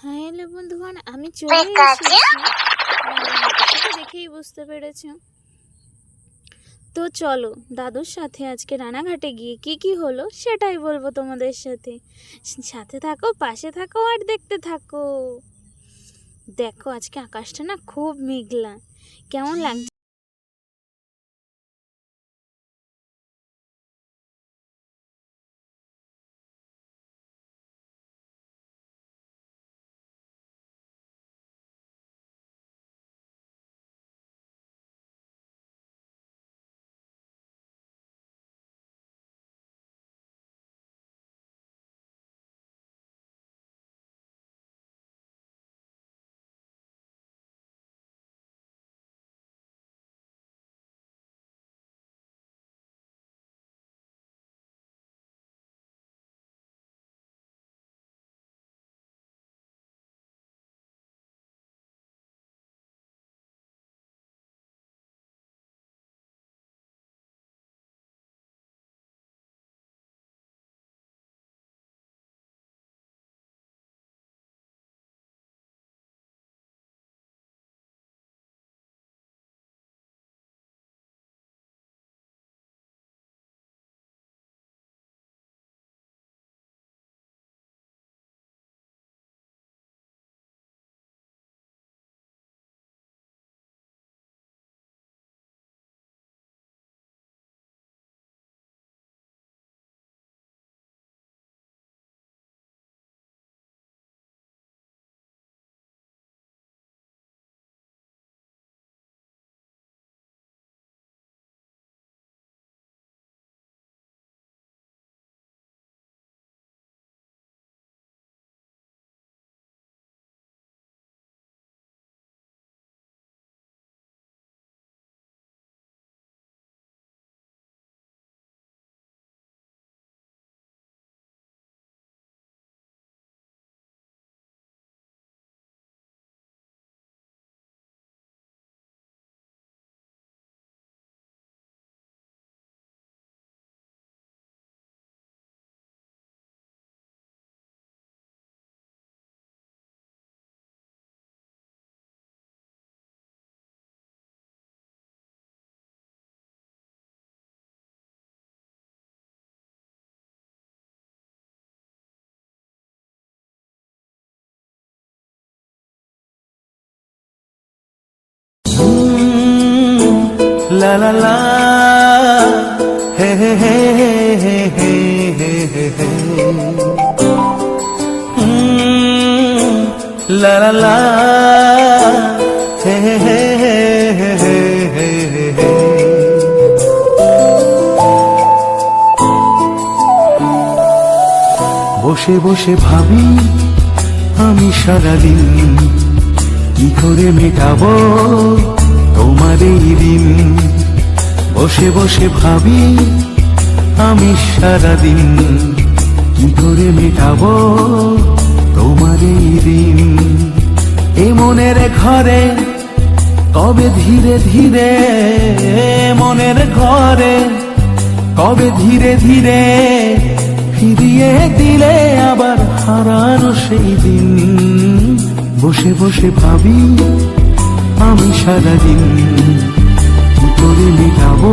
হ্যাঁ হ্যালো বন্ধুগণ আমি চলে এসেছি। দেখেই বুঝতে পেরেছ। তো চলো দাদুর সাথে আজকে রানাঘাটে গিয়ে কি কি হলো সেটাই বলব তোমাদের সাথে। সাথে থাকো পাশে থাকো আর দেখতে থাকো। দেখো আজকে আকাশটা না খুব মেঘলা। কেমন লাগছে লা হে হে হে হে হে হে হে হে হে হে হে হে হে হে বসে বসে ভাবি আমি সারাদিন কি করে মেটাবো তোমার এই দিন বসে বসে ভাবি, আমি সারাদিন কি করে মেটাবো তোমার এই দিন? এ মনের ঘরে, কবে ধীরে ধীরে মনের ঘরে, কবে ধীরে ধীরে ফিরিয়ে দিলে আবার হারানো সেই দিন? বসে বসে ভাবি আমি সারাদিন করে মেটাবো?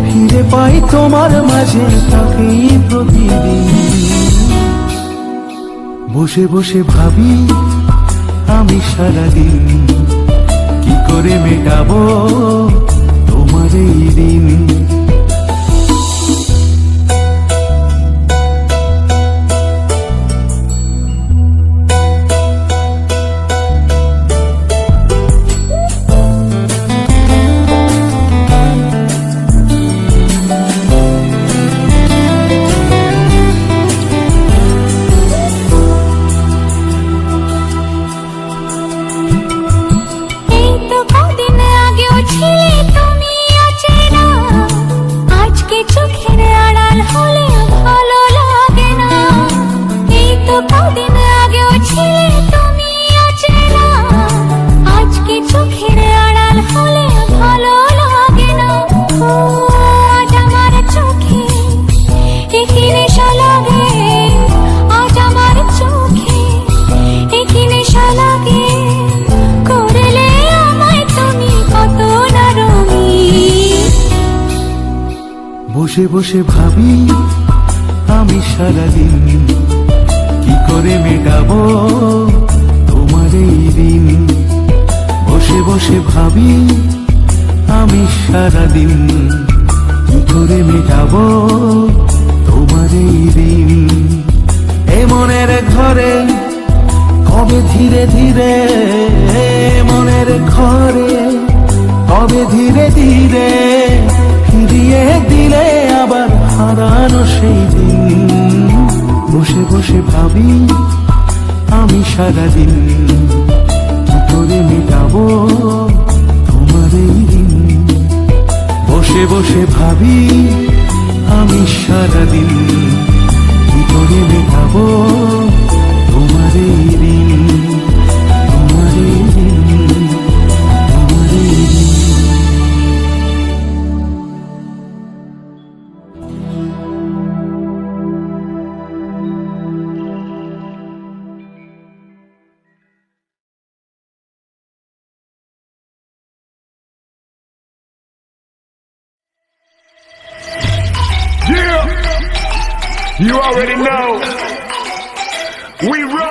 ফিরে পাই তোমার মাঝে থাকি প্রতিদিন। বসে বসে ভাবি, আমি সারাদিন কি করে মেটাবো তোমার এই দিন বসে বসে ভাবি, আমি সারাদিন কি করে মেটাবো তোমার এই দিন? বসে বসে ভাবি, আমি সারাদিন কি করে মেটাবো তোমার এই দিন? এ মনের ঘরে কবে ধীরে ধীরে মনের ঘরে কবে ধীরে ধীরে সারাদিন। কি করে তোমার বসে বসে ভাবি আমি সারাদিন। You already know. We roll.